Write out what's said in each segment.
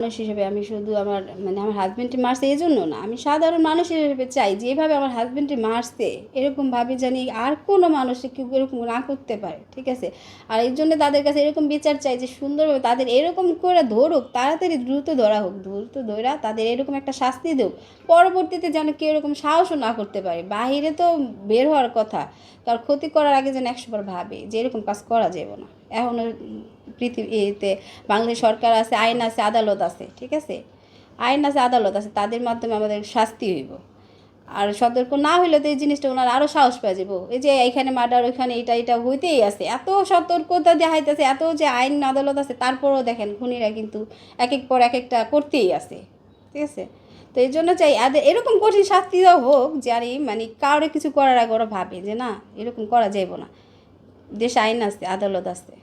মানুষ হিসেবে আমি শুধু আমার মানে আমার হাজব্যান্ডটি মারছে এই জন্য না। আমি সাধারণ মানুষ হিসেবে চাই যেভাবে আমার হাজব্যান্ডটি মারছে এরকমভাবে জানি আর কোনো মানুষ কেউ এরকম না করতে পারে, ঠিক আছে? আর এই জন্য তাদের কাছে এরকম বিচার চাই যে সুন্দরভাবে তাদের এরকম করে ধরুক, তাড়াতাড়ি দ্রুত ধরা হোক, দ্রুত ধরা তাদের এরকম একটা শাস্তি দেওক পরবর্তীতে যেন কেউ এরকম সাহসও না করতে পারে। বাহিরে তো বের হওয়ার কথা কারণ ক্ষতি করার আগে যেন একশোবার ভাবে যে এরকম কাজ করা যাবে না। এখনও পৃথিবীতে, বাংলাদেশ সরকার আছে, আইন আছে, আদালত আছে, ঠিক আছে? আইন আছে, আদালত আছে, তাদের মাধ্যমে আমাদের শাস্তি হইব। আর সতর্ক না হইলে তো এই জিনিসটা ওনার আরও সাহস পেয়ে যাব এই যে এইখানে মার্ডার ওইখানে এটা এটা হইতেই আছে। এত সতর্কতা দেখাইতেছে, এত যে আইন, আদালত আছে, তারপরেও দেখেন খুনিরা কিন্তু এক এক পর এক একটা করতেই আছে, ঠিক আছে? তো এই জন্য চাই এরকম কঠিন শাস্তি হোক জানি মানে কারও কিছু করার আগে ওরা ভাবে যে না, এরকম করা যাইব না। দেশে আইন আছে, আদালত আছে।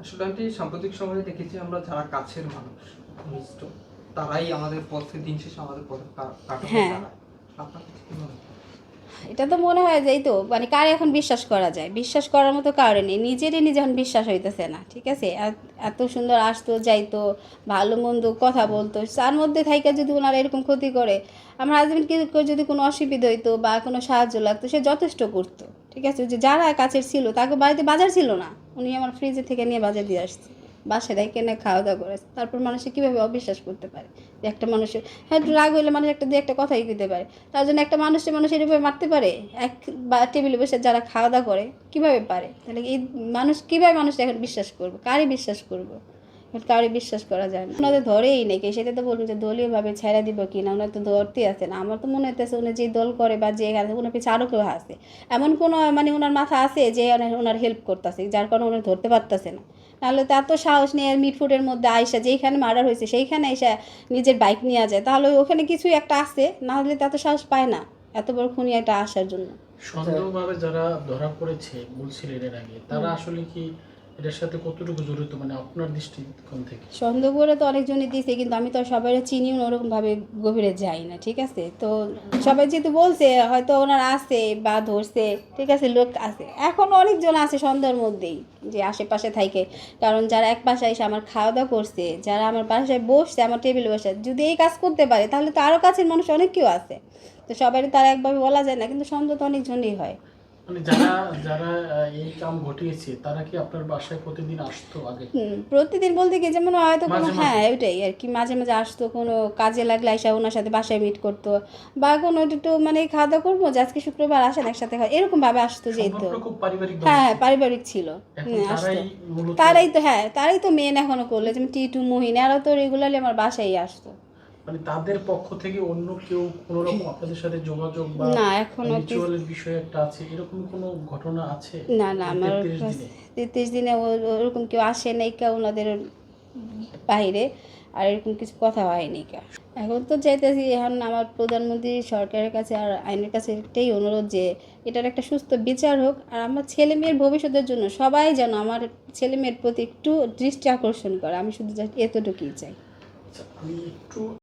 আসলে আমি সাম্প্রতিক সময়ে দেখেছি আমরা যারা কাছের মানুষ ঘনিষ্ঠ তারাই আমাদের পথে দিন শেষে আমাদের পথে কাটা কাটাতে হ্যাঁ। আপনার কাছে কি মনে হয়? এটা তো মনে হয় যে তো মানে কারে এখন বিশ্বাস করা যায়? বিশ্বাস করার মতো কারণে নেই। নিজেরই নিজে এখন বিশ্বাস হইতেছে না, ঠিক আছে? এত- সুন্দর আসতো, যাইতো, ভালো মন্দ কথা বলতো, তার মধ্যে থাইকা যদি ওনারা এরকম ক্ষতি করে, আমার হাজবেন্ডকে যদি কোনো অসুবিধা হইতো বা কোনো সাহায্য লাগতো, সে যথেষ্ট করতো, ঠিক আছে? যে যারা কাছের ছিল, তাকে বাড়িতে বাজার ছিল না, উনি আমার ফ্রিজে থেকে নিয়ে বাজার দিয়ে আসছে। বাসায় রেখে এনে খাওয়া দাওয়া করে তারপর মানুষে কীভাবে অবিশ্বাস করতে পারে? যে একটা মানুষের হ্যাঁ রাগ হইলে মানুষ একটা, দু একটা কথাই কইতে পারে। তার জন্য একটা মানুষের মানুষ এরকম মারতে পারে? এক বা টেবিলে বসে যারা খাওয়া দাওয়া করে, কীভাবে পারে? তাহলে এই মানুষ, কীভাবে মানুষ এখন বিশ্বাস করব? কারই বিশ্বাস করব? কারোর বিশ্বাস করা যায় না। ওনাদের ধরেই নেই কে সেটা তো বলবেন যে দলীয়ভাবে ছেড়ে দিব কি না ওনার তো ধরতেই আছে না। আমার তো মনে হইতেছে উনি যে দল করে বা যে আছে ওনার পিছনে আরও কেউ আছে। এমন কোনো মানে ওনার মাথা আছে যে ওনার হেল্প করতেছে, যার কারণে ওনার ধরতে পারতেছে না। নাহলে তো এত সাহস নিয়ে মিটফুটের মধ্যে আয়সা যেইখানে মার্ডার হয়েছে, সেইখানে এসে নিজের বাইক নিয়ে যায়। তাহলে ওখানে কিছুই একটা আছে, না হলে তো এত সাহস পায় না, এত বড় খুনি একটা আসার জন্য। সন্দেহভাবে যারা ধরা পড়েছে, বলছিলেন এর আগে, তারা আসলে কি এটার সাথে কতটুকু জড়িত? মানে আপনার দৃষ্টিকোণ থেকে। সন্দেহ করে তো অনেকজনই দিয়েছে, কিন্তু আমি তো সবাই চিনিও না, ওরকমভাবে গভীরে যাই না, ঠিক আছে? তো সবাই যেহেতু বলছে, হয়তো ওনার আছে বা ধরছে, ঠিক আছে, লোক আছে। এখনও অনেকজন আছে সন্দেহের মধ্যেই যে আশেপাশে থাকে। কারণ যারা এক বাসায় এসে আমার খাওয়া দাওয়া করছে, যারা আমার বাসায় বসছে, আমার টেবিলে বসে, যদি এই কাজ করতে পারে, তাহলে তো আরও কাছের মানুষ অনেক কেউ আছে। তো সবাই তার একভাবে বলা যায় না, কিন্তু সন্দেহ তো অনেকজনই হয়। মানে যারা যারা এই কাম ঘটিয়েছে তারা কি আপনার বাসায় প্রতিদিন আসতো আগে? হুম, প্রতিদিন বলতে কি যেমন হয়তো কোনো। হ্যাঁ ওইটাই আর কি মাঝে মাঝে আসতো কোনো কাজে লাগলে ওনার সাথে বাসায় মিট করতো বা কোনো একটু মানে খাওয়া দাওয়া করব যে আজকে শুক্রবার আসেন একসাথে খাওয়া এরকম ভাবে আসতো পারিবারিক হ্যাঁ হ্যাঁ পারিবারিক ছিল। হুম, আসতো। তারাই তো হ্যাঁ তারাই তো মেন এখনও করল যেমন টিটু মোহিন এরা তো রেগুলারলি আমার বাসায় আসতো। মানে তাদের পক্ষ থেকে অন্য কেউ কোনো রকম আপনাদের সাথে যোগাযোগ বা না এখনও রিচুয়ালের বিষয় একটা আছে? এরকম কোনো ঘটনা আছে? না না আমার 33 দিনে? তেত্রিশ দিনে ওরকম কেউ আসে নাই কা ওনাদের বাইরে আর এরকম কিছু কথা হয়নি কা এখন তো চাইতেছি এখন আমার প্রধানমন্ত্রী সরকারের কাছে আর আইনের কাছে একটাই অনুরোধ যে এটার একটা সুস্থ বিচার হোক আর আমার ছেলে মেয়ের ভবিষ্যতের জন্য সবাই যেন আমার ছেলে মেয়ের প্রতি একটু দৃষ্টি আকর্ষণ করে আমি শুধু এতটুকুই চাই। আচ্ছা, আমি একটু